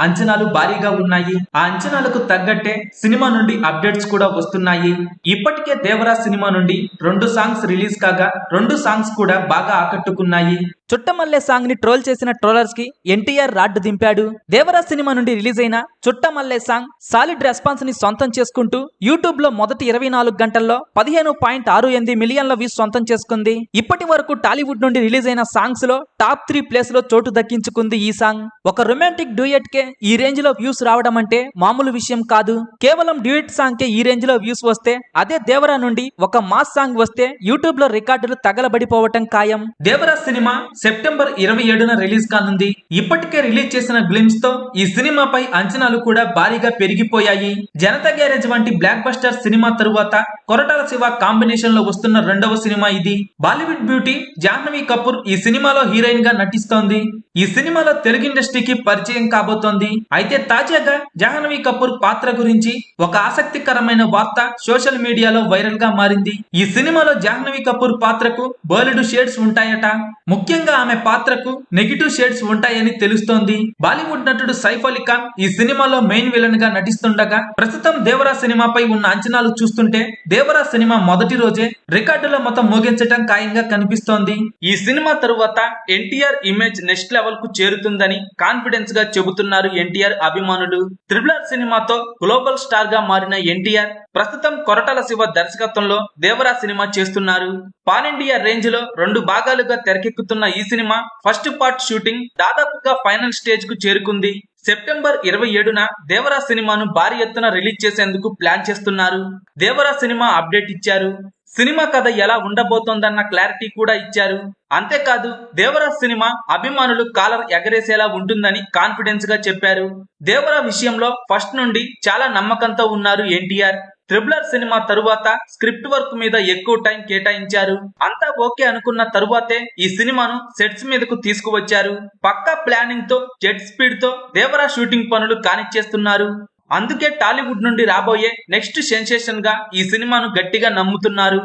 అంచనాలు భారీగా ఉన్నాయి. ఆ అంచనాలకు తగ్గట్టే సినిమా నుండి అప్డేట్స్ కూడా వస్తున్నాయి. ఇప్పటికే దేవరా సినిమా నుండి రెండు సాంగ్స్ రిలీజ్ కాగా రెండు సాంగ్స్ కూడా బాగా ఆకట్టుకున్నాయి. చుట్టమల్లె సాంగ్ని ట్రోల్ చేసిన ట్రోలర్స్కి ఎన్టీఆర్ రాడ్డు దింపాడు. దేవరా సినిమా నుండి రిలీజ్ అయిన చుట్టమల్లె సాంగ్ సాలిడ్ రెస్పాన్స్ని సొంతం చేసుకుంటూ యూట్యూబ్లో మొదటి ఇరవై నాలుగు గంటల్లో పదిహేను పాయింట్ ఆరు ఎనిమిది మిలియన్ల వ్యూస్ సొంతం చేసుకుంది. ఇప్పటి వరకు టాలీవుడ్ నుండి రిలీజ్ అయిన సాంగ్స్లో టాప్ త్రీ ప్లేస్లో చోటు దక్కించుకుంది ఈ సాంగ్. ఒక రొమాంటిక్ డ్యూయట్ కే ఈ రేంజ్లో వ్యూస్ రావడం అంటే మామూలు విషయం కాదు. కేవలం డ్యూయట్ సాంగ్ కే ఈ రేంజ్లో వ్యూస్ వస్తే అదే దేవరా నుండి ఒక మాస్ సాంగ్ వస్తే యూట్యూబ్లో రికార్డులు తగలబడిపోవటం ఖాయం. దేవరా సినిమా సెప్టెంబర్ ఇరవై ఏడున రిలీజ్ కానుంది. ఇప్పటికే రిలీజ్ చేసిన గ్లిమ్స్తో ఈ సినిమాపై అంచనాలు కూడా భారీగా పెరిగిపోయాయి. జనతా గ్యారేజ్ వంటి బ్లాక్ బస్టర్ సినిమా తరువాత కొరటాల శివ కాంబినేషన్లో వస్తున్న రెండవ సినిమా ఇది. బాలీవుడ్ బ్యూటీ జాహ్నవి కపూర్ ఈ సినిమాలో హీరోయిన్గా నటిస్తోంది. ఈ సినిమాలో తెలుగు ఇండస్ట్రీకి పరిచయం కాబోతోంది. అయితే తాజాగా జాహ్నవి కపూర్ పాత్ర గురించి ఒక ఆసక్తికరమైన వార్త సోషల్ మీడియాలో వైరల్గా మారింది. ఈ సినిమాలో జాహ్నవి కపూర్ పాత్రకు బోలెడు షేడ్స్ ఉంటాయట. ముఖ్యంగా ఆమె పాత్రకు నెగిటివ్ షేడ్స్ ఉంటాయని తెలుస్తోంది. బాలీవుడ్ నటుడు సైఫ్ అలీ ఖాన్ ఈ సినిమాలో మెయిన్ విలన్గా నటిస్తుండగా ప్రస్తుతం దేవరా సినిమాపై ఉన్న అంచనాలు చూస్తుంటే దేవరా సినిమా మొదటి రోజే రికార్డుల మొత్తం మోగించటం ఖాయంగా కనిపిస్తోంది. ఈ సినిమా తరువాత ఎన్టీఆర్ ఇమేజ్ నెక్స్ట్ లెవెల్ కు చేరుతుందని కాన్ఫిడెన్స్గా చెబుతున్నారు ఎన్టీఆర్ అభిమానులు. త్రిబుల్ ఆర్ సినిమాతో గ్లోబల్ స్టార్గా మారిన ఎన్టీఆర్ ప్రస్తుతం కొరటల శివ దర్శకత్వంలో దేవరా సినిమా చేస్తున్నారు. పాన్ ఇండియా రేంజ్లో రెండు భాగాలుగా తెరకెక్కుతున్న ఈ సినిమా ఫస్ట్ పార్ట్ షూటింగ్ దాదాపుగా ఫైనల్ స్టేజ్కు చేరుకుంది. సెప్టెంబర్ ఇరవై ఏడున దేవరా సినిమాను భారీ ఎత్తున రిలీజ్ చేసేందుకు ప్లాన్ చేస్తున్నారు. దేవరా సినిమా అప్డేట్ ఇచ్చారు. సినిమా కథ ఎలా ఉండబోతోందన్న క్లారిటీ కూడా ఇచ్చారు. అంతేకాదు దేవరా సినిమా అభిమానులు కాలర్ ఎగరేసేలా ఉంటుందని కాన్ఫిడెన్స్గా చెప్పారు. దేవరా విషయంలో ఫస్ట్ నుండి చాలా నమ్మకంతో ఉన్నారు ఎన్టీఆర్. త్రిబులర్ సినిమా తరువాత స్క్రిప్ట్ వర్క్ మీద ఎక్కువ టైం కేటాయించారు. అంతా ఓకే అనుకున్న తరువాతే ఈ సినిమాను సెట్స్ మీదకు తీసుకువచ్చారు. పక్కా ప్లానింగ్తో జెట్ స్పీడ్తో దేవరా షూటింగ్ పనులు కానిచ్చేస్తున్నారు. అందుకే టాలీవుడ్ నుండి రాబోయే నెక్స్ట్ సెన్సేషన్గా ఈ సినిమాను గట్టిగా నమ్ముతున్నారు.